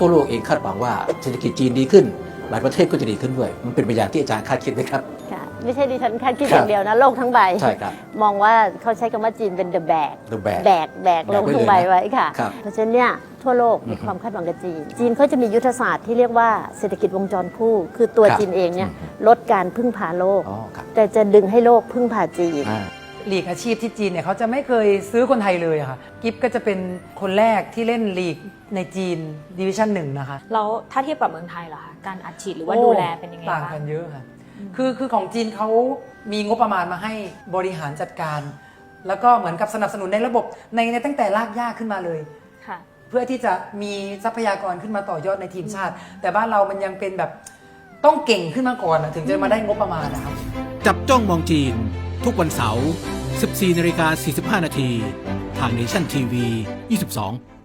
ทั่วโลกเองคาดหวังว่าเศรษฐกิจจีนดีขึ้น หลายประเทศก็จะดีขึ้นด้วย มันเป็นไปอย่างที่อาจารย์คาดคิดไหมครับค่ะไม่ใช่ดิฉันคาดคิดครัอบย่างเดียวนะ โลกทั้งใบ ใช่ครับ มองว่าเขาใช้คำว่าจีนเป็น the bag The bag แบกแบกแบลกงไว้ทั้งใบเลยนะไว้ค่ะ ครับเพราะฉะนั้นเนี่ยทั่วโลกมีความคาดหวังกับจีน จีนเขาจะมียุทธศาสตร์ที่เรียกว่าเศรษฐกิจวงจรคู่ คือตัวครับจีนเองเนี่ยอืมลดการพึ่งพาโลก อ๋อครับแต่จะดึงให้โลกพึ่งพาจีน อ่า ลีกอาชีพที่จีนเนี่ยเขาจะไม่เคยซื้อคนไทยเลยอะค่ะ กิฟก็จะเป็นคนแรกที่เล่นลีกในจีนดิวิชั่นหนึ่งนะคะแล้วถ้าเทียบกับเมืองไทยเหรอคะการอัดฉีดหรือว่าโอ้ดูแลเป็นยังไงต่างบ้างกันเยอะค่ะ คือคือของจีนเขามีงบประมาณมาให้บริหารจัดการ แล้วก็เหมือนกับสนับสนุนในระบบในในตั้งแต่รากหญ้าขึ้นมาเลย ค่ะ เพื่อที่จะมีทรัพยากรขึ้นมาต่อยอดในทีมชาติ แต่บ้านเรามันยังเป็นแบบต้องเก่งขึ้นมาก่อนอะถึงจะมาได้งบประมาณนะครับ จับจ้องมองจีน ทุกวันเสาร์ 14นาฬิกา45 นาที ทางเนชั่นทีวี 22